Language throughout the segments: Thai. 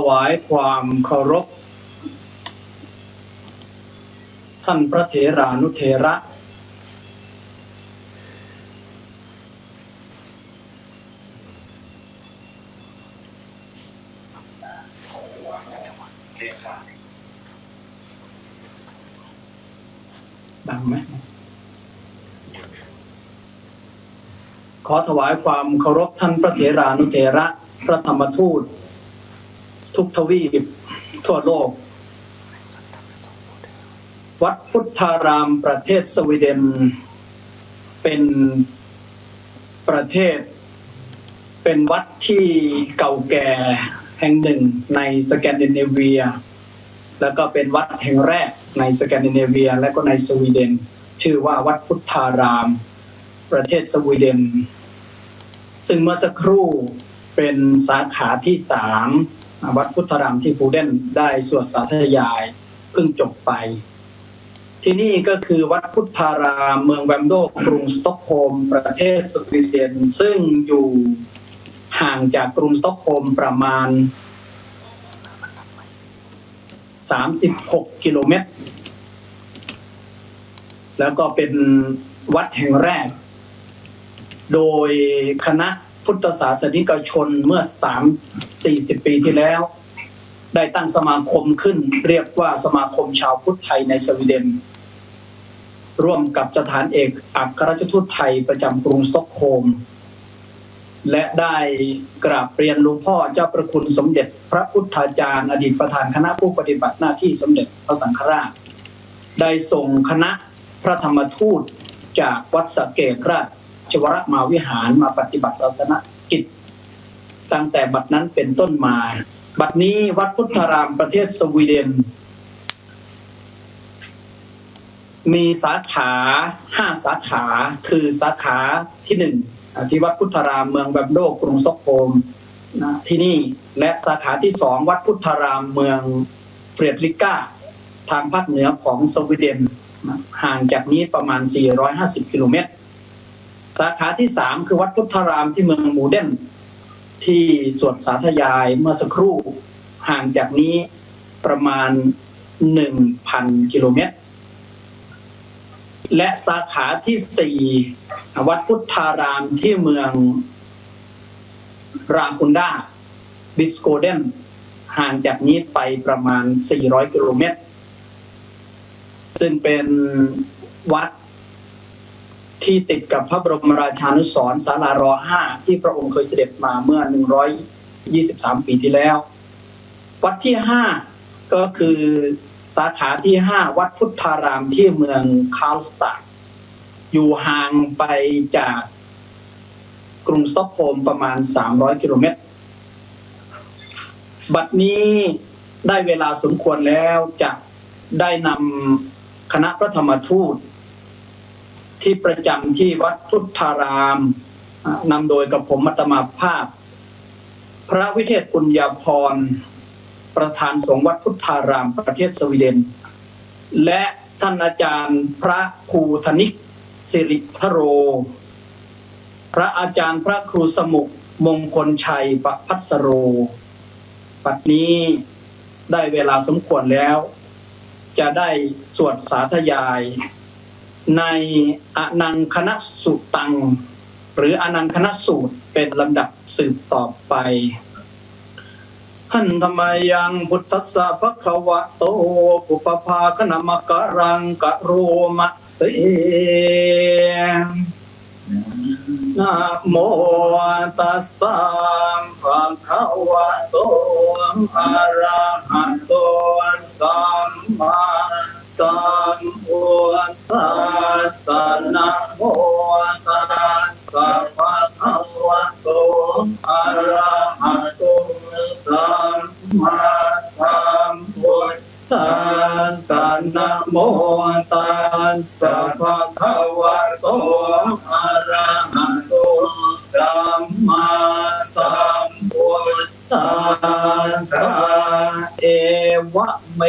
ถวายความเคารพ ท่านพระเถรานุเถระ ดังไหมขอถวายความเคารพท่านพระเถรานุเถระ พระธรรมทูต ทุกทวีปทั่วโลก วัดพุทธารามประเทศสวีเดน เป็นประเทศ เป็นวัดที่เก่าแก่แห่งหนึ่งในสแกนดิเนเวีย แล้วก็เป็นวัดแห่งแรกในสแกนดิเนเวีย และก็ในสวีเดน ชื่อว่าวัดพุทธาราม ประเทศสวีเดน ซึ่งเมื่อสักครู่เป็นสาขาที่สาม วัดพุทธารามที่ฟูเดนได้สวดสาธยายเพิ่งจบไป ที่นี่ก็คือวัดพุทธารามเมืองแวมโดกรุงสต็อกโฮล์มประเทศสวีเดนซึ่งอยู่ห่างจากกรุงสต็อกโฮล์มประมาณ 36 กิโลเมตร แล้วก็เป็นวัดแห่งแรก โดยคณะ พุทธศาสนิกชนเมื่อ3 40ปีที่แล้ว ได้ตั้งสมาคมขึ้น เรียกว่าสมาคมชาวพุทธไทยในสวีเดน ร่วมกับสถานเอกอัครราชทูตไทยประจำกรุงสต็อกโฮมและได้กราบเรียนหลวงพ่อเจ้าประคุณสมเด็จ พระพุทธาจารย์อดีตประธานคณะผู้ปฏิบัติหน้าที่สมเด็จพระสังฆราช ได้ส่งคณะพระธรรมทูตจากวัดสะเกตราช ชวรมาวิหารมาปฏิบัติศาสนกิจ ตั้งแต่บัดนั้นเป็นต้นมา บัดนี้วัดพุทธารามประเทศสวีเดน มีสาขาห้าสาขาคือสาขาที่หนึ่งที่วัดพุทธารามเมืองแบมโดกรุงสต็อกโฮมนะที่นี่และสาขาที่สองวัดพุทธารามเมืองเฟรดริก้า ทางภาคเหนือของสวีเดนห่างจากนี้ประมาณ 450 กิโลเมตร สาขาที่สามคือวัดพุทธารามที่เมืองหมูเดนที่สวนสาธยายเมื่อสักครู่ห่างจากนี้ประมาณ1,000กิโลเมตร และสาขาที่สี่วัดพุทธารามที่เมืองราคุนดาบิสโกเดนห่างจากนี้ไปประมาณ 400 กิโลเมตร ซึ่งเป็นวัด ที่ติดกับพระบรมราชานุสรณ์ศาลารอห้าที่พระองค์เคยเสด็จมาเมื่อ 123 ปีที่แล้ว วัดที่ห้าก็คือสาขาที่ห้าวัดพุทธารามที่เมืองคาลสตาดอยู่ห่างไปจากกรุงสต็อกโฮล์มประมาณ 300 กิโลเมตร บัดนี้ได้เวลาสมควรแล้วจะได้นำคณะพระธรรมทูต ที่ประจำที่วัดพุทธารามนำโดยกับผมมัตมาภาพ พระวิเทศปุญญาพร ประธานสงฆ์วัดพุทธารามประเทศสวีเดน และท่านอาจารย์พระครูธนิกสิริทโร พระอาจารย์พระครูสมุกมงคลชัยประพัสโร ปัดนี้ได้เวลาสมควรแล้ว จะได้สวดสาธยาย ในอนังคณะสุตัง หรืออนังคณะสูตรเป็นลำดับสืบต่อไปหันธรรมยังพุทธสสะภะคะวะโตปุปภาคณมกะรังกะโรมะเสนะโมตัสสะภะคะวะโตอะระหะโตสัมมา สัมพุทธัสสะนะโมตัสสะภะคะวะโตอะระหะโตสัมมาสัมพุทธัสสะนะโมตัสสะภะคะวะโตอะระหะโตสัมมาสัมพุทธัสสะเอวะ เม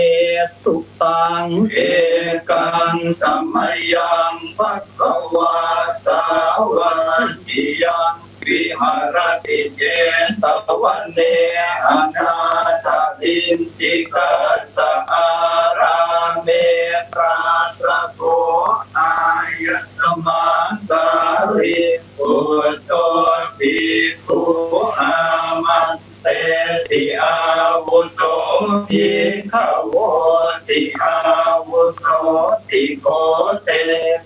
สุตัง เอกังสัมมยังภะคะวะสาวะนิยังวิหารติเชตวันเนอนาถตินติกัสสะอาราเมตราตระโกอายสมาสาริปุตโตภิกขุ เตสิอาวุโสภิกขโวติอาวุโสติโกเต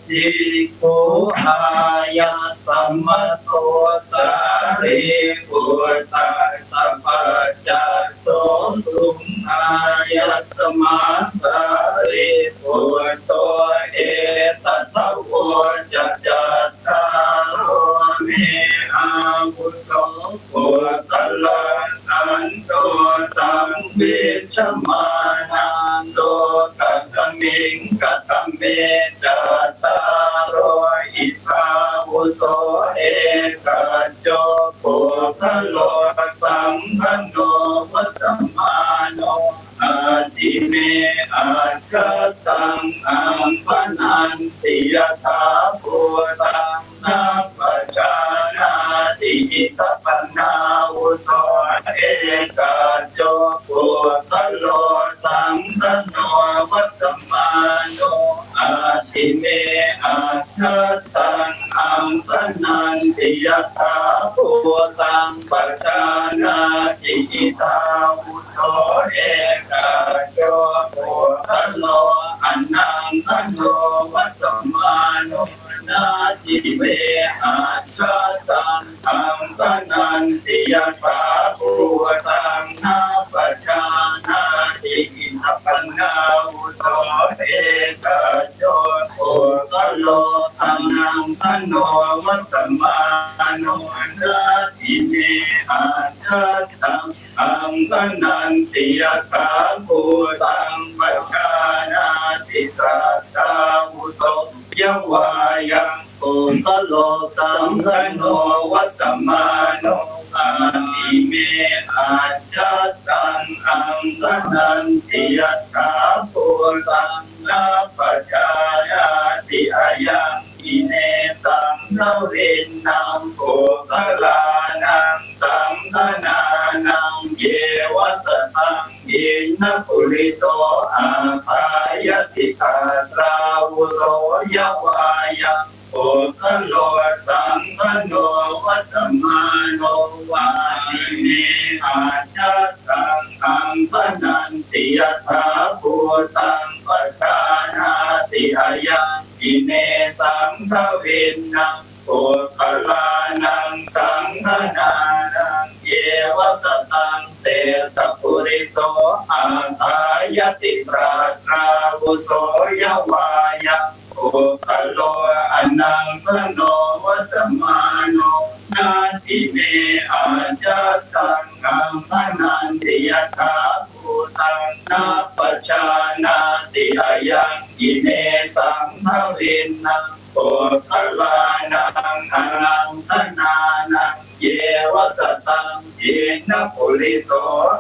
ภิกขุอายัสสมมโตสาริปุตตัสสะปัจจโสสุงอายัสสมาสาริปุตโตเอตัทโวจัจจา สปุตตลังสันโตสัมวิชมานันโลกัสสมิงกตเมจัตตารโรอิภาวุโสเอกโจปุถโลสัมพันโนวัสมาโนอาติเมอาชตังอัมปนันติยถาภูตัง ติอิตปนาวุโสเอกโจปุถโลสังคโนวัสสมาโนอาติเมอาชาตังอัมปนันติยถาภูตังปชานาติอิตาวุโสเอกโจปุถโลอนังคโนวัสสมาโนนาทิเวอา นันติยถาภูตังปชานาติตราตาวุโสยวายังปุตโลสังคโนวัสมาโนอาติเมอาจตังอังกนันติยตาปุตังนาปชายาติอายังอิเนสังนรินนังปุตลานังสังฆนานัง เยวสตังยินปุริโสอาภายติกาตราวุโสยวายังปุตโลสังฆโนวัสมาโนวาติเมอาจาตังอังปนันติยถาภูตังปชานาติอายังอิเนสังฆวินนังปุตลานังสังฆนานัง วสตังเสตปุริโสอาทายติปราตราวุโสยวายะปุตโลอนังคโนวัสมาโนนาติเมอาจาตังกัมนันติยถาภูตังนาปชานาติอายังกิเนสังภวินนังโอทลานังอนังทนานังเยวสตัง ยนะปุริโส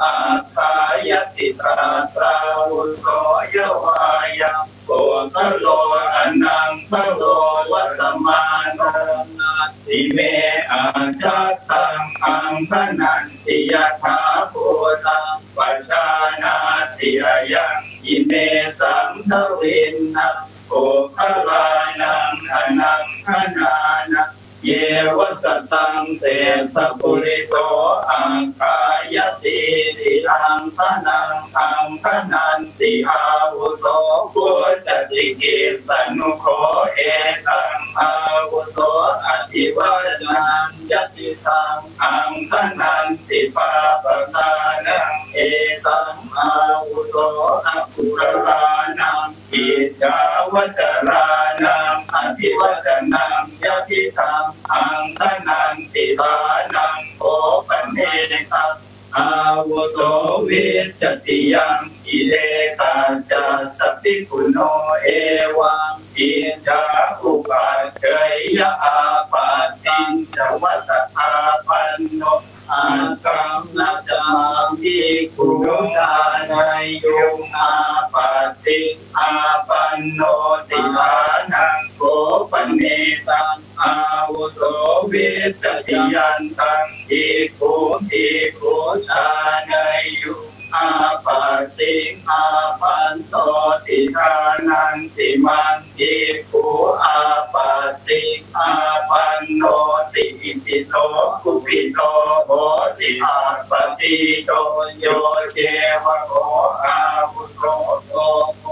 อาคายติตราตราวุโสยวายังโอทโลอนังทโลวัสมานังติเมอาชาตังอังทนันติยถาภูตังปัชานาติอายังอิเมสังทวินนังโอภลานังอนังขนาน เยวสตังเศรษปุริโสอังคายติติอังพนังอังพนันติอาวุโสปุจจติกิสนุโคเอตังอาวุโสอธิวัจนังยติตังอังพนันติปาปตานังเอตังอาวุโสอภุรลานัง อิจาวัจรานังอภิวัจนังยะพิธรรมอังคนันติทานังโอปันเนตังอาวุโสวิจติยังอิเลกาจะสพพิคุโนเอวังอิจาอุปัชเชยยะอาปาตินจวัตตาปันโนอาสังนั มิคุชาในยุงอาปาติอาปันโนติมานังโกปเนตังอาวุโสวิจติยันตังอิภูอิภูชาในยุงอาปาติอาปันโตติชานันติมันอิภูอาปาติอาปันโน โสกุปิโตโหติอาปติโตโยเจวะโกอาวุโสโกโก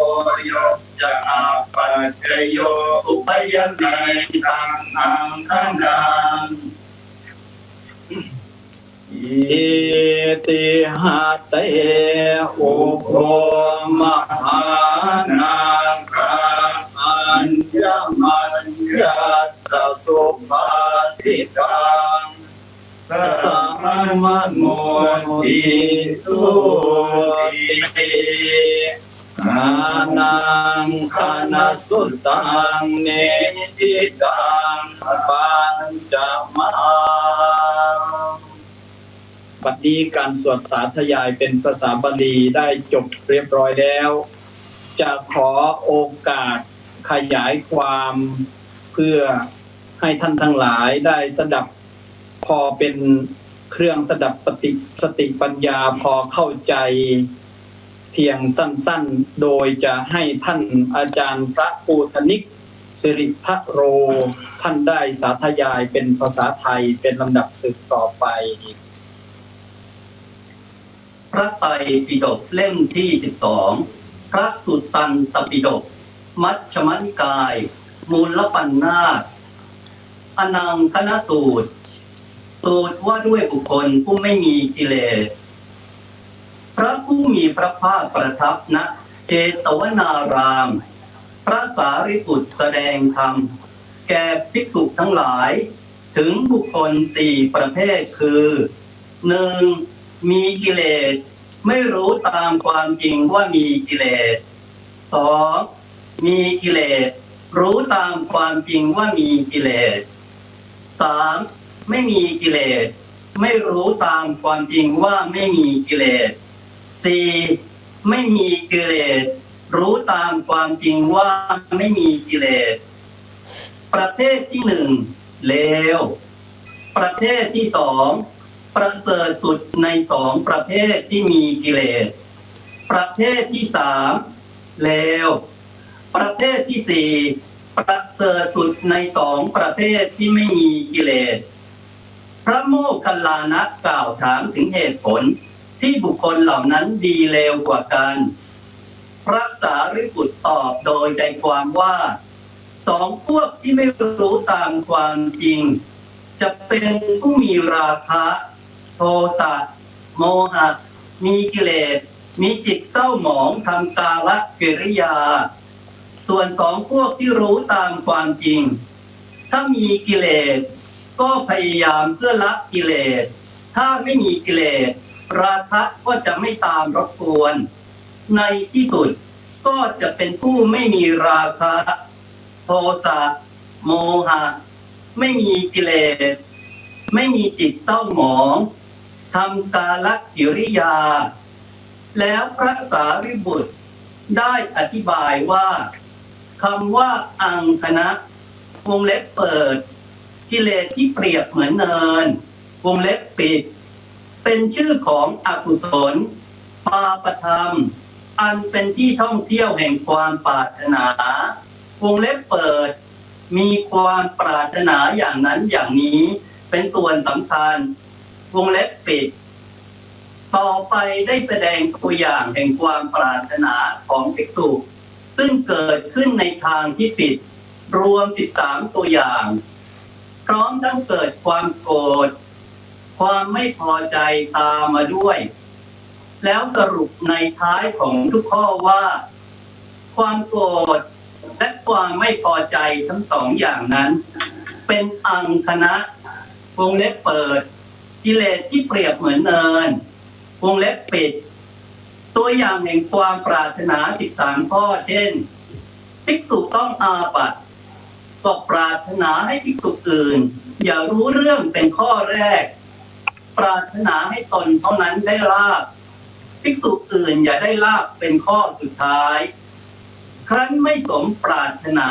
โยจะอาปัจจโยอุปยันัยตังอังคนังอิติหะเตอุโภมหานาคาอัญญมัญญาสสุภา สิตังสัมมโมทิสุติอานังคณสุตังเนจิตังปัญจมาบัดนี้การสวดสาธยายเป็นภาษาบาลีได้จบเรียบร้อยแล้ว จะขอโอกาสขยายความเพื่อ ให้ท่านทั้งหลายได้สดับพอเป็นเครื่องสดับปฏิสติปัญญาพอเข้าใจ เพียงสั้นๆ โดยจะให้ท่านอาจารย์พระภูธนิกสิริพะโร ท่านได้สาธยายเป็นภาษาไทยเป็นลำดับสืบต่อไป พระไตรปิฎกเล่มที่สิบสองพระสุตตันตปิฎกมัชฌิมนิกาย มูลปัญนาต อนังคณสูตร สูตรว่าด้วยบุคคลผู้ไม่มีกิเลส พระผู้มีพระภาคประทับณเชตวนาราม พระสารีบุตรแสดงธรรม แก่ภิกษุทั้งหลาย ถึงบุคคลสี่ประเภทคือหนึ่งมีกิเลส ไม่รู้ตามความจริงว่ามีกิเลสสองมีกิเลส รู้ตามความจริงว่ามีกิเลส สามไม่มีกิเลส ไม่รู้ตามความจริงว่าไม่มีกิเลสสี่ไม่มีกิเลส รู้ตามความจริงว่าไม่มีกิเลส ประเภทที่หนึ่งเลว ประเภทที่สองประเสริฐสุดในสองประเภทที่มีกิเลส ประเภทที่สามเลว ประเภทที่สี่ ประเสริฐสุดในสองประเภทที่ไม่มีกิเลส พระโมคคัลลานะกล่าวถามถึงเหตุผลที่บุคคลเหล่านั้นดีเลวกว่ากัน พระสารีบุตรตอบโดยใจความว่า สองพวกที่ไม่รู้ตามความจริง จะเป็นผู้มีราคะโทสะโมหะ มีกิเลส มีจิตเศร้าหมองทำกาละกิริยา ส่วนสองพวกที่รู้ตามความจริง ถ้ามีกิเลส ก็พยายามเพื่อละกิเลส ถ้าไม่มีกิเลส ราคะก็จะไม่ตามรบกวน ในที่สุดก็จะเป็นผู้ไม่มีราคะโทสะโมหะ ไม่มีกิเลส ไม่มีจิตเศร้าหมองทำกาลกิริยา แล้วพระสารีบุตรได้อธิบายว่า คำว่าอังคณะวงเล็บเปิดกิเลสที่เปรียบเหมือนเนิน วงเล็บปิด เป็นชื่อของอกุศลปาปธรรม อันเป็นที่ท่องเที่ยวแห่งความปรารถนา วงเล็บเปิด มีความปรารถนาอย่างนั้นอย่างนี้เป็นส่วนสำคัญ วงเล็บปิด ต่อไปได้แสดงตัวอย่างแห่งความปรารถนาของภิกษุ ซึ่งเกิดขึ้นในทางที่ผิดรวม 13 ตัวอย่าง พร้อมทั้งเกิดความโกรธความไม่พอใจตามมาด้วย แล้วสรุปในท้ายของทุกข้อว่า ความโกรธและความไม่พอใจทั้งสองอย่างนั้น เป็นอังคณะวงเล็บเปิด กิเลสที่เปรียบเหมือนเนิน วงเล็บปิด ตัวอย่างแห่งความปรารถนา 13 ข้อ เช่น ภิกษุต้องอาบัติก็ปรารถนาให้ภิกษุอื่น อย่ารู้เรื่องเป็นข้อแรก ปรารถนาให้ตนเท่านั้นได้ลาบภิกษุอื่นอย่าได้ลาบเป็นข้อสุดท้าย ครั้นไม่สมปรารถนา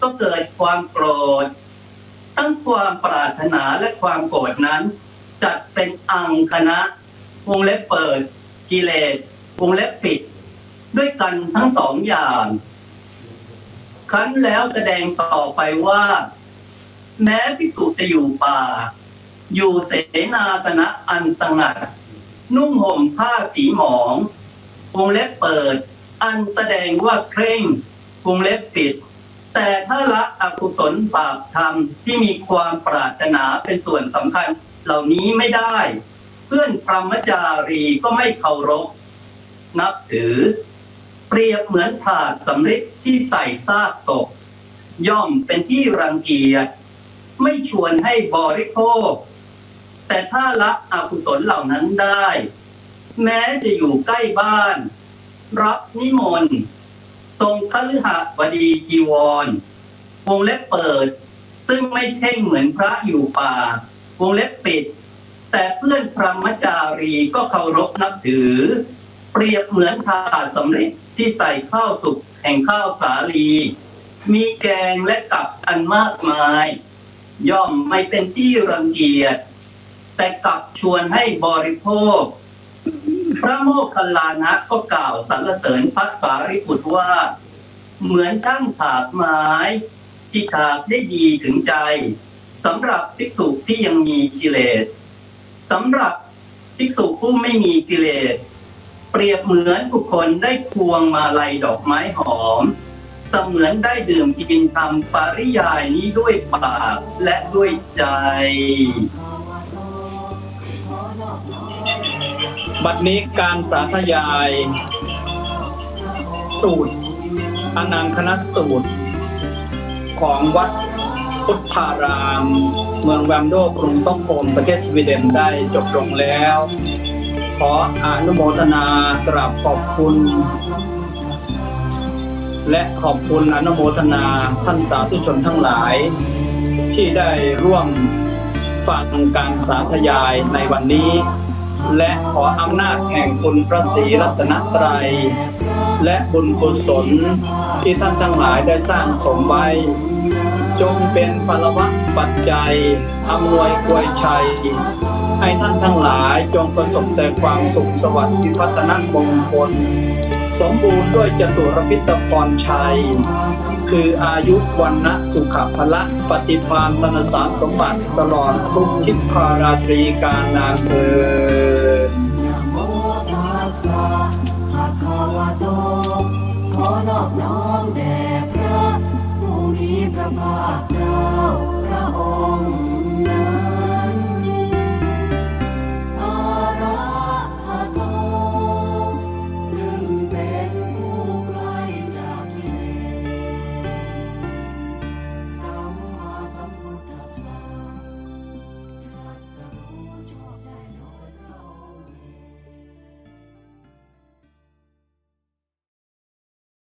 ก็เกิดความโกรธตทั้งความปรารถนาและความโกรธนั้น จัดเป็นอังคณะวงเล็บเปิดกิเลส วงเล็บปิด ด้วยกันทั้งสองอย่าง ครั้นแล้วแสดงต่อไปว่า แม้ภิกษุจะอยู่ป่า อยู่เสนาสนะอันสงัด นุ่งห่มผ้าสีหมองวงเล็บเปิด อันแสดงว่าเคร่งวงเล็บปิด แต่ถ้าละอกุศลบาปธรรมที่มีความปรารถนาเป็นส่วนสำคัญเหล่านี้ไม่ได้ เพื่อนพรหมจารีก็ไม่เคารพ นับถือ เปรียบเหมือนถาดสำริดที่ใส่ซากศพ ย่อมเป็นที่รังเกียจ ไม่ชวนให้บริโภค แต่ถ้าละอกุศลเหล่านั้นได้ แม้จะอยู่ใกล้บ้าน รับนิมนต์ ทรงคฤหบดีจีวร วงเล็บเปิด ซึ่งไม่เท่งเหมือนพระอยู่ป่า วงเล็บปิดแต่เพื่อนพรหมจารีก็เคารพนับถือ เปรียบเหมือนถาดสำริดที่ใส่ข้าวสุกแห่งข้าวสาลี มีแกงและกับอันมากมาย ย่อมไม่เป็นที่รังเกียจ แต่กลับชวนให้บริโภค พระโมคคัลลานะก็กล่าวสรรเสริญพระสารีบุตรว่า เหมือนช่างถากไม้ที่ถากได้ดีถึงใจสำหรับภิกษุที่ยังมีกิเลสสำหรับภิกษุผู้ไม่มีกิเลส เปรียบเหมือนบุคคลได้พวงมาลัยดอกไม้หอม เสมือนได้ดื่มกินทำปริยายนี้ด้วยปากและด้วยใจ บัดนี้การสาธยาย สูตรอนังคณะสูตร ของวัดพุทธาราม เมืองแวมโดกรุงต้องโคมประเทศสวีเดนได้จบลงแล้ว ขออนุโมทนากราบขอบคุณ และขอบคุณอนุโมทนาท่านสาธุชนทั้งหลาย ที่ได้ร่วมฟังการสาธยายในวันนี้ และขออำนาจแห่งคุณพระศรีรัตนตรัย และบุญกุศลที่ท่านทั้งหลายได้สร้างสมไว้ จงเป็นพลวัตปัจจัยอำนวยกวยชัย ให้ท่านทั้งหลายจงประสบแต่ความสุขสวัสดิ์พิพัฒนมงคล สมบูรณ์ด้วยจตุรพิตพรชัย คืออายุวันนะสุขภละปฏิภาณมนสารสมบัติตลอดทุกทิพาราตรีการนานเธอ